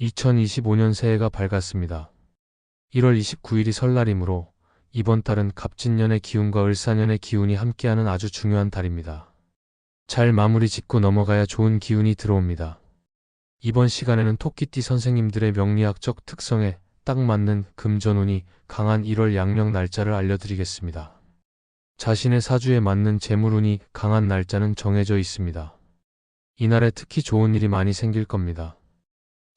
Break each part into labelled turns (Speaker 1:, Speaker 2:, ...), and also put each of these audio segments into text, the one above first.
Speaker 1: 2025년 새해가 밝았습니다. 1월 29일이 설날이므로 이번 달은 갑진년의 기운과 을사년의 기운이 함께하는 아주 중요한 달입니다. 잘 마무리 짓고 넘어가야 좋은 기운이 들어옵니다. 이번 시간에는 토끼띠 선생님들의 명리학적 특성에 딱 맞는 금전운이 강한 1월 양력 날짜를 알려드리겠습니다. 자신의 사주에 맞는 재물운이 강한 날짜는 정해져 있습니다. 이날에 특히 좋은 일이 많이 생길 겁니다.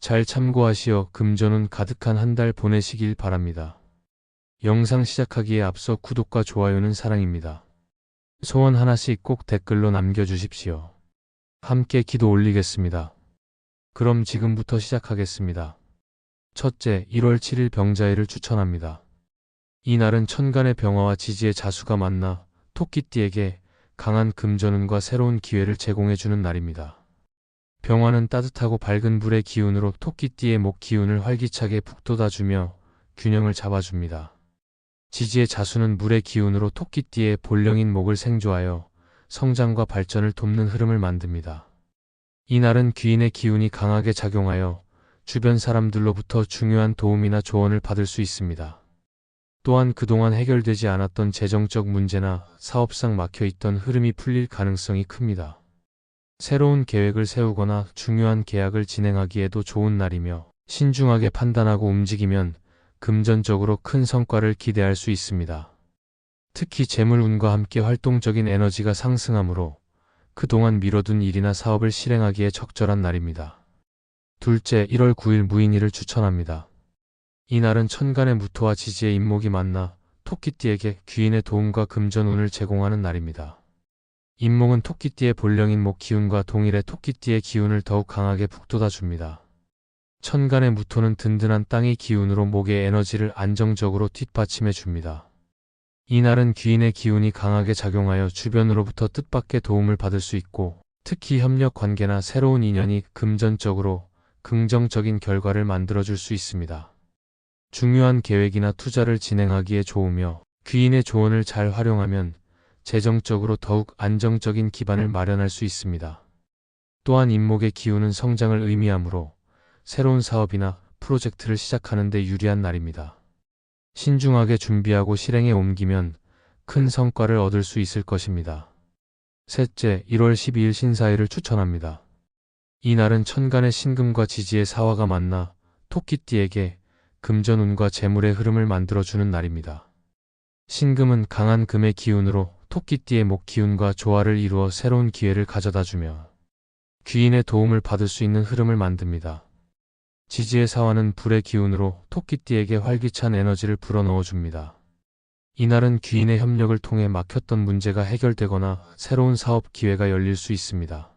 Speaker 1: 잘 참고하시어 금전운 가득한 한 달 보내시길 바랍니다. 영상 시작하기에 앞서 구독과 좋아요는 사랑입니다. 소원 하나씩 꼭 댓글로 남겨주십시오. 함께 기도 올리겠습니다. 그럼 지금부터 시작하겠습니다. 첫째, 1월 7일 병자일을 추천합니다. 이날은 천간의 병화와 지지의 자수가 만나 토끼띠에게 강한 금전운과 새로운 기회를 제공해주는 날입니다. 병화는 따뜻하고 밝은 불의 기운으로 토끼띠의 목 기운을 활기차게 북돋아주며 균형을 잡아줍니다. 지지의 자수는 물의 기운으로 토끼띠의 본령인 목을 생조하여 성장과 발전을 돕는 흐름을 만듭니다. 이날은 귀인의 기운이 강하게 작용하여 주변 사람들로부터 중요한 도움이나 조언을 받을 수 있습니다. 또한 그동안 해결되지 않았던 재정적 문제나 사업상 막혀있던 흐름이 풀릴 가능성이 큽니다. 새로운 계획을 세우거나 중요한 계약을 진행하기에도 좋은 날이며 신중하게 판단하고 움직이면 금전적으로 큰 성과를 기대할 수 있습니다. 특히 재물운과 함께 활동적인 에너지가 상승하므로 그동안 미뤄둔 일이나 사업을 실행하기에 적절한 날입니다. 둘째, 1월 9일 무인일을 추천합니다. 이날은 천간의 무토와 지지의 인목이 만나 토끼띠에게 귀인의 도움과 금전운을 제공하는 날입니다. 인목은 토끼띠의 본령인 목 기운과 동일의 토끼띠의 기운을 더욱 강하게 북돋아 줍니다. 천간의 무토는 든든한 땅의 기운으로 목의 에너지를 안정적으로 뒷받침해 줍니다. 이날은 귀인의 기운이 강하게 작용하여 주변으로부터 뜻밖의 도움을 받을 수 있고 특히 협력 관계나 새로운 인연이 금전적으로 긍정적인 결과를 만들어줄 수 있습니다. 중요한 계획이나 투자를 진행하기에 좋으며 귀인의 조언을 잘 활용하면 재정적으로 더욱 안정적인 기반을 마련할 수 있습니다. 또한 인목의 기운은 성장을 의미하므로 새로운 사업이나 프로젝트를 시작하는 데 유리한 날입니다. 신중하게 준비하고 실행에 옮기면 큰 성과를 얻을 수 있을 것입니다. 셋째, 1월 12일 신사일을 추천합니다. 이날은 천간의 신금과 지지의 사화가 만나 토끼띠에게 금전운과 재물의 흐름을 만들어주는 날입니다. 신금은 강한 금의 기운으로 토끼띠의 목 기운과 조화를 이루어 새로운 기회를 가져다 주며 귀인의 도움을 받을 수 있는 흐름을 만듭니다. 지지의 사화는 불의 기운으로 토끼띠에게 활기찬 에너지를 불어넣어 줍니다. 이날은 귀인의 협력을 통해 막혔던 문제가 해결되거나 새로운 사업 기회가 열릴 수 있습니다.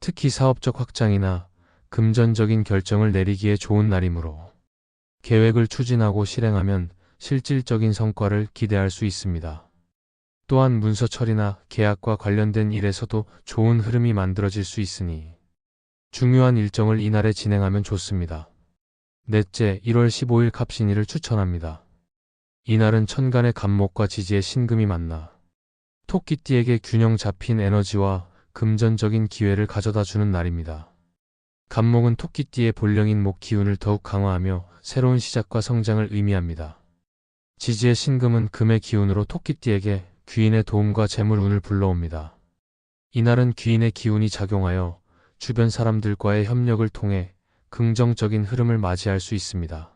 Speaker 1: 특히 사업적 확장이나 금전적인 결정을 내리기에 좋은 날이므로 계획을 추진하고 실행하면 실질적인 성과를 기대할 수 있습니다. 또한 문서 처리나 계약과 관련된 일에서도 좋은 흐름이 만들어질 수 있으니 중요한 일정을 이날에 진행하면 좋습니다. 넷째, 1월 15일 갑신일을 추천합니다. 이날은 천간의 간목과 지지의 신금이 만나 토끼띠에게 균형 잡힌 에너지와 금전적인 기회를 가져다 주는 날입니다. 간목은 토끼띠의 본령인 목 기운을 더욱 강화하며 새로운 시작과 성장을 의미합니다. 지지의 신금은 금의 기운으로 토끼띠에게 귀인의 도움과 재물운을 불러옵니다. 이날은 귀인의 기운이 작용하여 주변 사람들과의 협력을 통해 긍정적인 흐름을 맞이할 수 있습니다.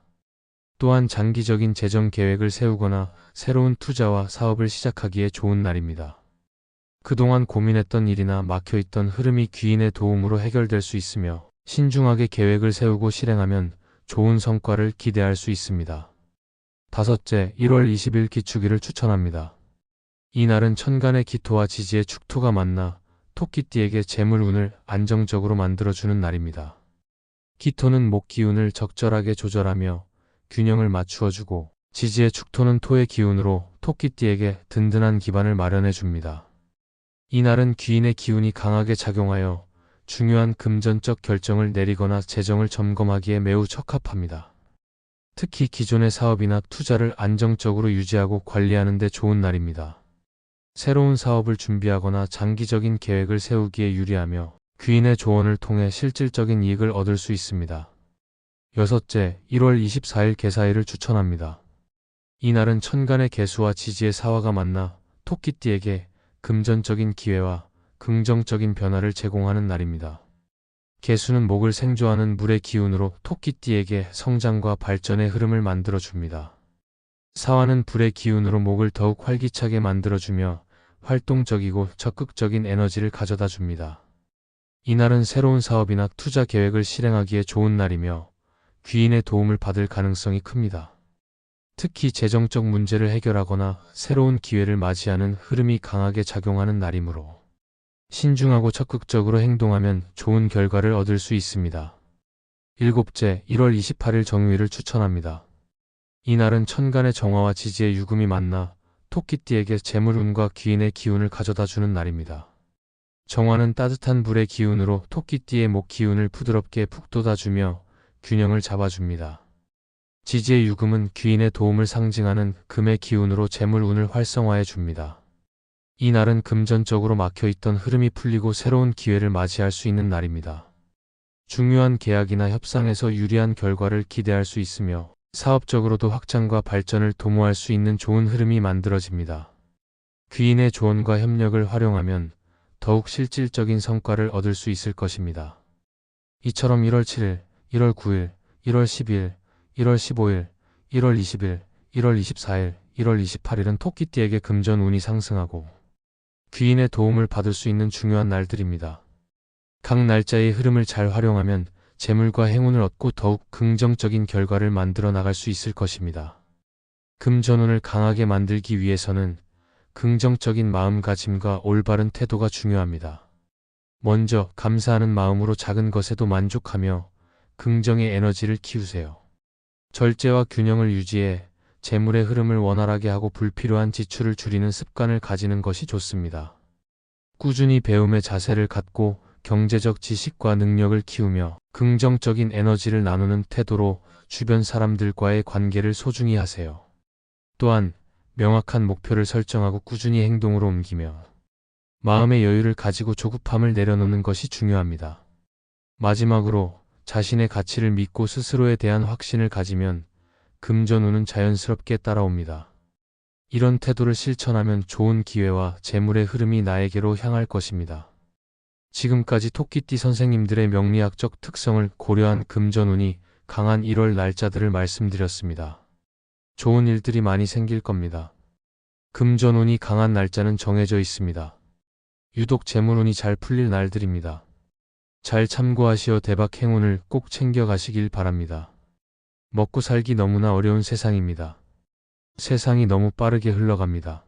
Speaker 1: 또한 장기적인 재정 계획을 세우거나 새로운 투자와 사업을 시작하기에 좋은 날입니다. 그동안 고민했던 일이나 막혀있던 흐름이 귀인의 도움으로 해결될 수 있으며 신중하게 계획을 세우고 실행하면 좋은 성과를 기대할 수 있습니다. 다섯째, 1월 20일 기축일을 추천합니다. 이날은 천간의 기토와 지지의 축토가 만나 토끼띠에게 재물운을 안정적으로 만들어주는 날입니다. 기토는 목 기운을 적절하게 조절하며 균형을 맞추어주고 지지의 축토는 토의 기운으로 토끼띠에게 든든한 기반을 마련해 줍니다. 이날은 귀인의 기운이 강하게 작용하여 중요한 금전적 결정을 내리거나 재정을 점검하기에 매우 적합합니다. 특히 기존의 사업이나 투자를 안정적으로 유지하고 관리하는 데 좋은 날입니다. 새로운 사업을 준비하거나 장기적인 계획을 세우기에 유리하며 귀인의 조언을 통해 실질적인 이익을 얻을 수 있습니다. 여섯째, 1월 24일 개사일을 추천합니다. 이날은 천간의 개수와 지지의 사화가 만나 토끼띠에게 금전적인 기회와 긍정적인 변화를 제공하는 날입니다. 개수는 목을 생조하는 물의 기운으로 토끼띠에게 성장과 발전의 흐름을 만들어 줍니다. 사화는 불의 기운으로 목을 더욱 활기차게 만들어주며 활동적이고 적극적인 에너지를 가져다 줍니다. 이날은 새로운 사업이나 투자 계획을 실행하기에 좋은 날이며 귀인의 도움을 받을 가능성이 큽니다. 특히 재정적 문제를 해결하거나 새로운 기회를 맞이하는 흐름이 강하게 작용하는 날이므로 신중하고 적극적으로 행동하면 좋은 결과를 얻을 수 있습니다. 일곱째, 1월 28일 정유일을 추천합니다. 이날은 천간의 정화와 지지의 유금이 만나 토끼띠에게 재물운과 귀인의 기운을 가져다 주는 날입니다. 정화는 따뜻한 불의 기운으로 토끼띠의 목 기운을 부드럽게 북돋아주며 균형을 잡아줍니다. 지지의 유금은 귀인의 도움을 상징하는 금의 기운으로 재물운을 활성화해 줍니다. 이 날은 금전적으로 막혀있던 흐름이 풀리고 새로운 기회를 맞이할 수 있는 날입니다. 중요한 계약이나 협상에서 유리한 결과를 기대할 수 있으며 사업적으로도 확장과 발전을 도모할 수 있는 좋은 흐름이 만들어집니다. 귀인의 조언과 협력을 활용하면 더욱 실질적인 성과를 얻을 수 있을 것입니다. 이처럼 1월 7일, 1월 9일, 1월 10일, 1월 15일, 1월 20일, 1월 24일, 1월 28일은 토끼띠에게 금전 운이 상승하고 귀인의 도움을 받을 수 있는 중요한 날들입니다. 각 날짜의 흐름을 잘 활용하면 재물과 행운을 얻고 더욱 긍정적인 결과를 만들어 나갈 수 있을 것입니다. 금전운을 강하게 만들기 위해서는 긍정적인 마음가짐과 올바른 태도가 중요합니다. 먼저 감사하는 마음으로 작은 것에도 만족하며 긍정의 에너지를 키우세요. 절제와 균형을 유지해 재물의 흐름을 원활하게 하고 불필요한 지출을 줄이는 습관을 가지는 것이 좋습니다. 꾸준히 배움의 자세를 갖고 경제적 지식과 능력을 키우며 긍정적인 에너지를 나누는 태도로 주변 사람들과의 관계를 소중히 하세요. 또한 명확한 목표를 설정하고 꾸준히 행동으로 옮기며 마음의 여유를 가지고 조급함을 내려놓는 것이 중요합니다. 마지막으로 자신의 가치를 믿고 스스로에 대한 확신을 가지면 금전운은 자연스럽게 따라옵니다. 이런 태도를 실천하면 좋은 기회와 재물의 흐름이 나에게로 향할 것입니다. 지금까지 토끼띠 선생님들의 명리학적 특성을 고려한 금전운이 강한 1월 날짜들을 말씀드렸습니다. 좋은 일들이 많이 생길 겁니다. 금전운이 강한 날짜는 정해져 있습니다. 유독 재물운이 잘 풀릴 날들입니다. 잘 참고하시어 대박 행운을 꼭 챙겨가시길 바랍니다. 먹고 살기 너무나 어려운 세상입니다. 세상이 너무 빠르게 흘러갑니다.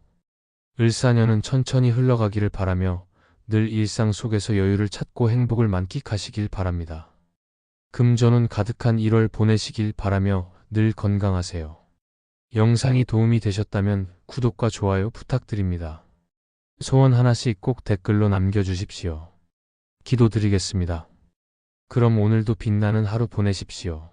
Speaker 1: 을사년은 천천히 흘러가기를 바라며 늘 일상 속에서 여유를 찾고 행복을 만끽하시길 바랍니다. 금전운 가득한 1월 보내시길 바라며 늘 건강하세요. 영상이 도움이 되셨다면 구독과 좋아요 부탁드립니다. 소원 하나씩 꼭 댓글로 남겨주십시오. 기도드리겠습니다. 그럼 오늘도 빛나는 하루 보내십시오.